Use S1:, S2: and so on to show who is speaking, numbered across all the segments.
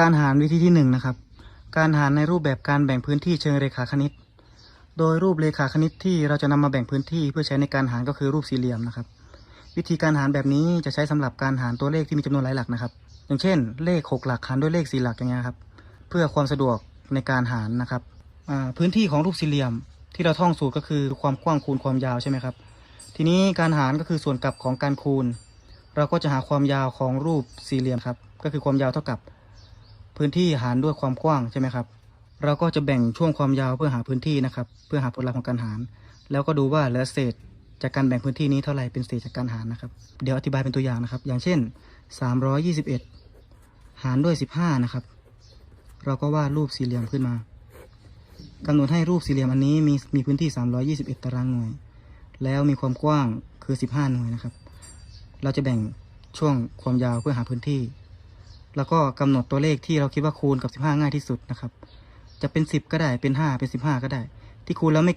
S1: การหารวิธีที่หนึ่งนะครับ การหารในรูปแบบการแบ่งพื้นที่เชิงเรขาคณิต โดยรูปเรขาคณิตที่เราจะนำมาแบ่งพื้นที่เพื่อใช้ในการหารก็คือรูปสี่เหลี่ยมนะครับ วิธีการหารแบบนี้จะใช้สำหรับการหารตัวเลขที่มีจำนวนหลายหลักนะครับ อย่างเช่น เลขหกหลักหารด้วยเลขสี่หลักอย่างเงี้ยครับ เพื่อความสะดวกในการหารนะครับ พื้นที่ของรูปสี่เหลี่ยมที่เราท่องสูตรก็คือความกว้างคูณความยาวใช่ไหมครับ ทีนี้การหารก็คือส่วนกลับของการคูณ เราก็จะหาความยาวของรูปสี่เหลี่ยมครับ ก็คือความยาวเท่ากับ พื้นที่หารด้วยความกว้างใช่ไหมครับ เราก็จะแบ่งช่วงความยาวเพื่อหาพื้นที่นะครับ เพื่อหาผลลัพธ์ของการหาร แล้วก็ดูว่าเหลือเศษจากการแบ่งพื้นที่นี้เท่าไหร่เป็นเศษจากการหารนะครับ เดี๋ยวอธิบายเป็นตัวอย่างนะครับ อย่างเช่น 321 หารด้วย 15 นะครับ เราก็วาดรูปสี่เหลี่ยมขึ้นมากำหนดให้รูปสี่เหลี่ยมอันนี้มีมีพื้นที่ 321 ตารางหน่วย แล้วมีความกว้างคือ 15 หน่วยนะครับ เราจะแบ่งช่วงความยาวเพื่อหาพื้นที่ แล้วก็กำหนดตัวเลขที่เราคิดว่าคูณกับ15ง่ายที่สุดนะครับ จะเป็น10ก็ได้เป็น5เป็น15ก็ได้ ที่คูณแล้วไม่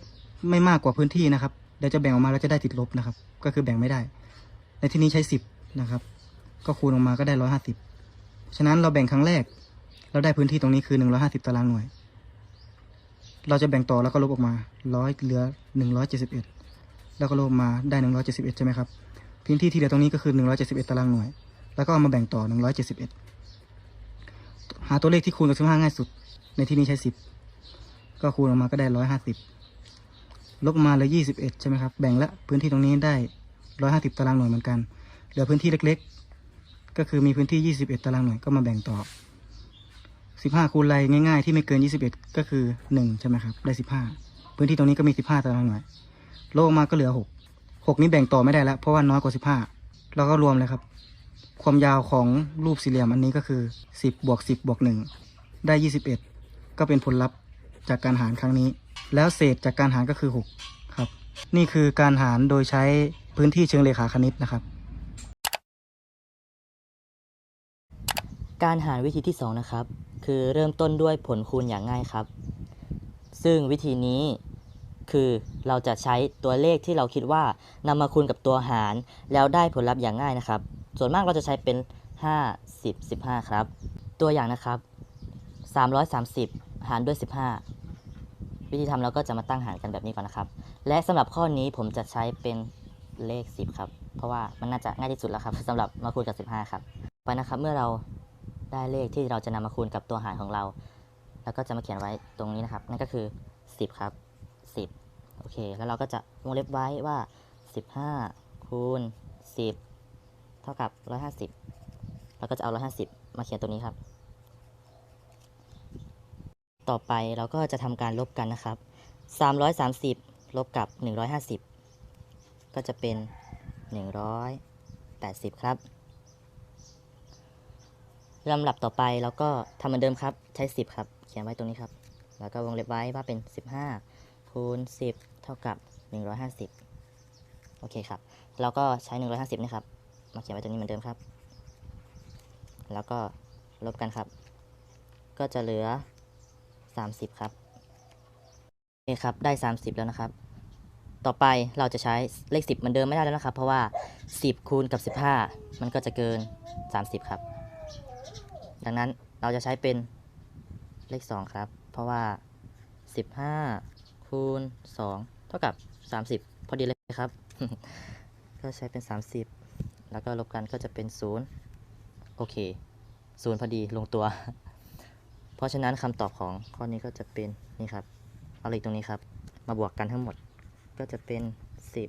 S1: ไม่มากกว่าพื้นที่นะครับเดี๋ยวจะแบ่งออกมาแล้วจะได้ติดลบนะครับ ก็คือแบ่งไม่ได้ ในที่นี้ใช้10นะครับ ก็คูณออกมาก็ได้150ฉะนั้นเราแบ่งครั้งแรก เราได้พื้นที่ตรงนี้คือ150ตารางหน่วย เราจะแบ่งต่อแล้วก็ลบออกมา100เหลือ171แล้วก็ลบออกมาได้171ใช่ไหมครับพื้นที่ที่เหลือตรงนี้ก็คือ171ตารางหน่วย แล้วก็เอามาแบ่งต่อ171 หาตัวเลขที่คูณกับ15ง่ายสุด ในที่นี้ใช้10ก็คูณออกมาก็ได้150ลบมาเหลือ21ใช่ไหมครับ แบ่งละพื้นที่ตรงนี้ได้150ตารางหน่วยเหมือนกัน เหลือพื้นที่เล็กๆ ก็คือมีพื้นที่21ตารางหน่วยก็มาแบ่งต่อ15คูณไรง่ายๆ ที่ไม่เกิน21ก็คือ1ใช่ไหมครับ ได้15พื้นที่ตรงนี้ก็มี15ตารางหน่วยลบออกมาก็เหลือ6 6นี้แบ่งต่อไม่ได้แล้วเพราะว่าน้อยกว่า15เราก็รวมเลยครับ ความยาวของรูปสี่เหลี่ยมอันนี้ก็คือ 10บวก10บวก1ได้ 21 ก็เป็นผลลัพธ์จากการหารครั้งนี้ แล้วเศษจากการหารก็คือ 6 ครับ นี่คือการหารโดยใช้พื้นที่เชิงเรขาคณิตนะครับ
S2: การหารวิธีที่ 2 นะครับ คือเริ่มต้นด้วยผลคูณอย่างง่ายครับ ซึ่งวิธีนี้คือเราจะใช้ตัวเลขที่เราคิดว่านำมาคูณกับตัวหาร แล้วได้ผลลัพธ์อย่างง่ายนะครับ ส่วนมากเราจะใช้เป็น 5 10 15 ครับ ตัวอย่างนะครับ 330 หารด้วย 15 วิธีทำเราก็จะมาตั้งหารกันแบบนี้ก่อนนะครับ และสำหรับข้อนี้ผมจะใช้เป็นเลข 10 ครับ เพราะว่ามันน่าจะง่ายที่สุดแล้วครับสำหรับมาคูณกับ 15 ครับ ไปนะครับเมื่อเราได้เลขที่เราจะนำมาคูณกับตัวหารของเรา แล้วก็จะมาเขียนไว้ตรงนี้นะครับ นั่นก็คือ 10 ครับ 10 โอเค แล้วเราก็จะวงเล็บไว้ว่า 15คูณ10 ท่ากับ 150 แล้วก็จะเอา 150 มาเขียนตัวนี้ครับ ต่อไปเราก็จะทำการลบกันนะครับ 330 ลบกับ 150 ก็จะเป็น 180 ครับลำดับต่อไปเราก็ทำเหมือนเดิมครับ ใช้ 10 ครับ เขียนไว้ตรงนี้ครับ แล้วก็วงเล็บไว้ว่าเป็น 15 คูณ 10 เท่ากับ 150 โอเคครับ เราก็ใช้ 150 นะครับ มาเขียนไว้ตรงนี้เหมือนเดิมครับ แล้วก็ลบกันครับ ก็จะเหลือ 30 ครับโอเคครับได้ 30 แล้วนะครับ ต่อไปเราจะใช้เลข 10เหมือนเดิมไม่ได้แล้วนะครับ เพราะว่า 10 คูณกับ 15 มันก็จะเกิน 30 ครับ ดังนั้นเราจะใช้เป็นเลข 2 ครับ เพราะว่า 15 คูณ 2 เท่ากับ 30 พอดีเลยครับ ก็ใช้เป็น 30 แล้วก็ลบกันก็จะเป็น0โอเค0พอดีลงตัว เพราะฉะนั้นคำตอบของข้อนี้ก็จะเป็นนี่ครับเอาเลขตรงนี้ครับ มาบวกกันทั้งหมดก็จะเป็น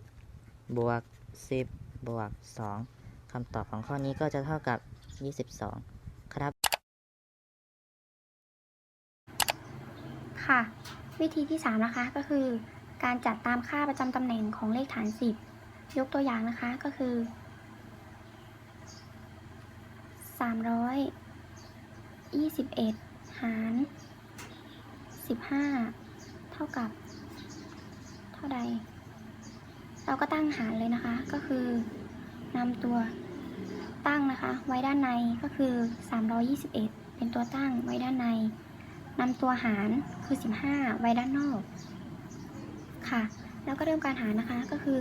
S2: 10 บวก 10 บวก 2คำตอบของข้อนี้ก็จะเท่ากับ 22 ครับ
S3: ค่ะ วิธีที่ 3 นะคะก็คือ การจัดตามค่าประจำตำแหน่งของเลขฐาน 10 ยกตัวอย่างนะคะก็คือ 321หาร15เท่ากับ เท่าใด เราก็ตั้งหารเลยนะคะ ก็คือนำตัวตั้งนะคะ ไว้ด้านในก็คือ 321 เป็นตัวตั้งไว้ด้านในนำตัวหารคือ 15 ไว้ด้านนอก ค่ะ แล้วก็เริ่มการหารนะคะก็คือ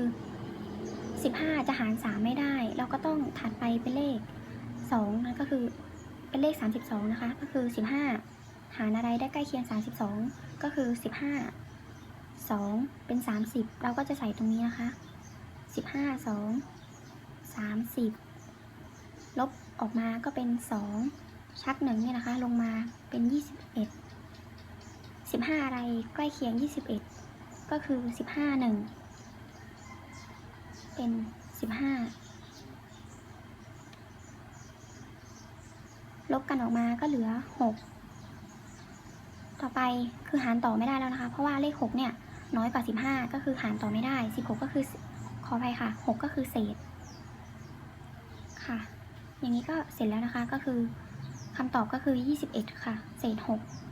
S3: 15 จะหาร 3 ไม่ได้ เราก็ต้องถัดไปเป็นเลข 2นั่นก็คือเป็นเลข 32 นะคะ ก็คือ 15 หารอะไรได้ใกล้เคียง 32 ก็คือ 15 2 เป็น 30 เราก็จะใส่ตรงนี้นะคะ 15 2 30 ลบออกมาก็เป็น 2 ชักหนึ่งเนี่ยนะคะ ลงมาเป็น 21 15 อะไรใกล้เคียง 21 ก็คือ 15 1 เป็น 15 ลบกันออกมาก็เหลือ 6 ต่อไปคือหารต่อไม่ได้แล้วนะคะ เพราะว่าเลข 6 เนี่ย น้อยกว่า 15 ก็คือหารต่อไม่ได้ 16 ก็คือขออภัยค่ะ 6 ก็คือเศษ ค่ะ อย่างนี้ก็เสร็จแล้วนะคะก็คือคำตอบก็คือ 21 ค่ะ เศษ 6